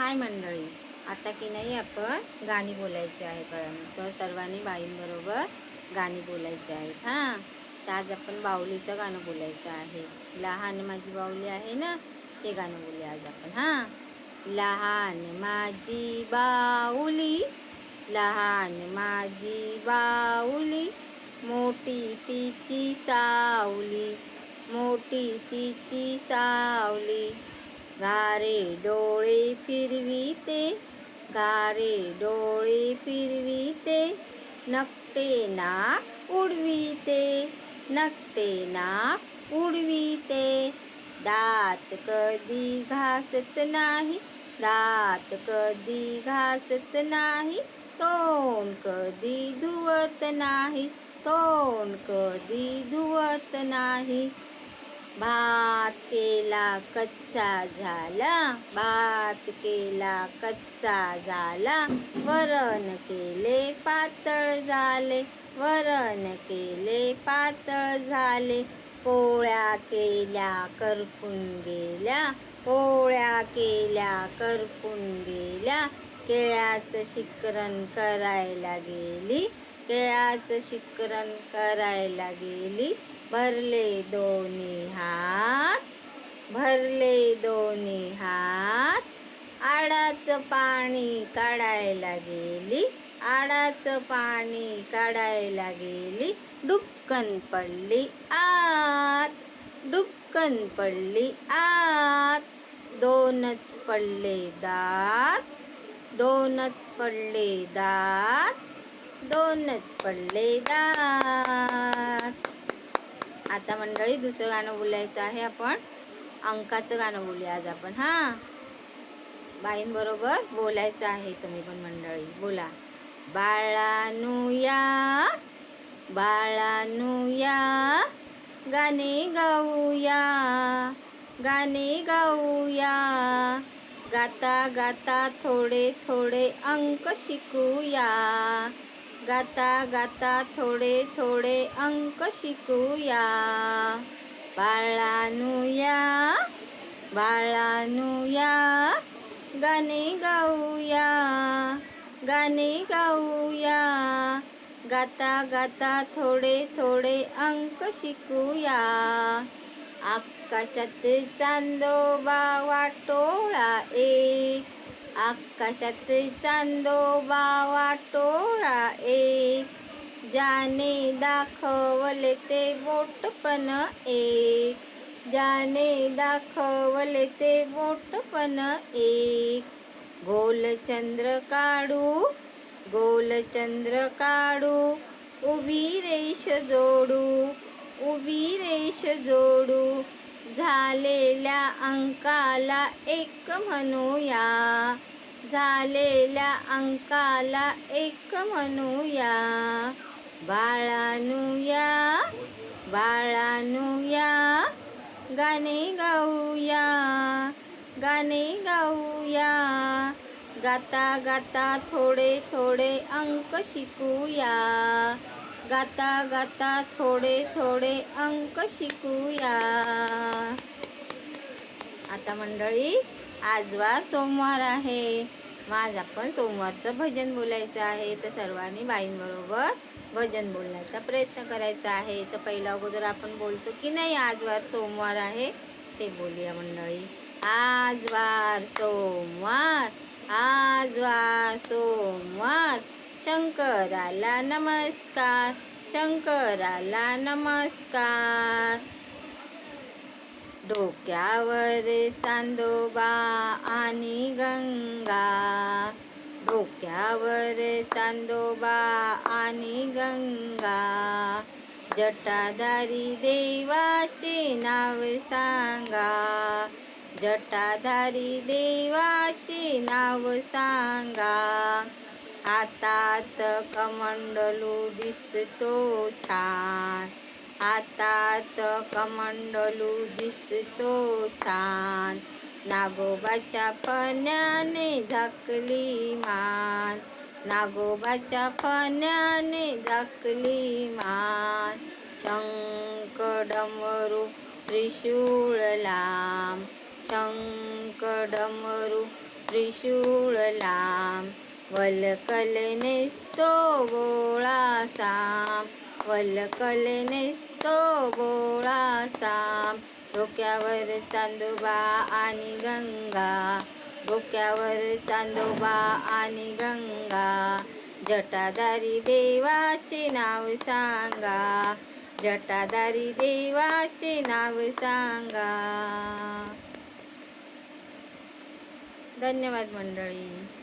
हाय मंडळी. आता की नाही आपण गाणी बोलायची आहे कळलं तर सर्वांनी बाईंबरोबर गाणी बोलायची आहेत हां. तर आज आपण बाहुलीचं गाणं बोलायचं आहे. लहान माझी बाहुली आहे ना ते गाणं बोलूया आज आपण हां. लहान माझी बाहुली लहान माझी बाहुली मोठी तिची सावली मोठी तिची सावली. गारे डोळे फिरविते गारे डोळे फिरविते नकटे नाक उडविते नकटे नाक उडविते. दात कधी घासत नाही दात कधी घासत नाही तोंड कधी धुवत नाही तोंड कधी धुवत नाही. भात केला कच्चा झाला भात केला कच्चा झाला. वरण केले पातळ झाले. वरण केले पातळ झाले. पोळ्या केल्या करपून गेल्या. पोळ्या केल्या करपून गेल्या. केळ्याचं शिकरण करायला गेली. केळ्याचं शिकरण करायला गेली. भरले दोन्ही हात भरले दोन्ही हात. आडाचं पाणी काढायला गेली आडाचं पाणी काढायला गेली. डुबकन पडली आत डुबकन पडली आत. दोनच पडले दात दोनच पडले दात. दोनच पडले दात. आता मंडळी दुसरं गाणं बोलायचं आहे आपण. अंकाचं गाणं बोलूया आज आपण हां? बाईंबरोबर बोलायचं आहे तुम्ही पण मंडळी बोला. बाळानुया बाळानुया गाणे गाऊया गाणे गाऊया. गाता गाता थोडे थोडे अंक शिकूया. गाता गाता थोडे थोडे अंक शिकूया. बाळानुया बाळानुया गाणे गाऊया. गाणे गाऊया. गाता गाता थोडे थोडे अंक शिकूया. आकाशात चांदोबा वाटोळा एक. आकाशात चांदोबा वाटोळा एक. ज्याने दाखवले ते बोट पण एक. ज्याने दाखवले ते बोट पण एक. गोलचंद्र काढू गोलचंद्र काढू उभी रेष जोडू उभी रेष जोडू. झालेल्या अंकाला एक म्हणूया. झालेल्या अंकाला एक म्हणूया. बाळानुया बाळानुया गाणे गाऊया गाणे गाऊया. गाता गाता थोडे थोडे अंक शिकूया. गाता गाता थोडे थोडे अंक शिकूया. आता मंडळी आजवा सोमवार आहे. आज आपण सोमवारचं भजन बोलायचं आहे. तर सर्वांनी बाईंबरोबर भजन बोलण्याचा प्रयत्न करायचा आहे. तर पहिला अगोदर आपण बोलतो की नाही आजवार सोमवार आहे ते बोलूया मंडळी. आजवार सोमवार आजवार सोमवार. शंकराला नमस्कार शंकराला नमस्कार. डोक्यावर चांदोबा आणि गंगा. डोक्यावर चांदोबा आणि गंगा. जटाधारी देवाचे नाव सांगा. जटाधारी देवाचे नाव सांगा. हातात कमंडलू दिसतो छान. हातात कमंडलू दिसतो छान. नागोबाच्या फण्याने झाकली मान. नागोबाच्या फण्याने झाकली मान. शंख डमरू त्रिशूळ लांब. शंख डमरू त्रिशूळ लांब. वलकल नेसतो बोळा साप. वलकल नेसतो बोळा साप. डोक्यावर चांदोबा आणि गंगा. डोक्यावर चांदोबा आणि गंगा. जटाधारी देवाचे नाव सांगा. जटाधारी देवाचे नाव सांगा. धन्यवाद मंडळी.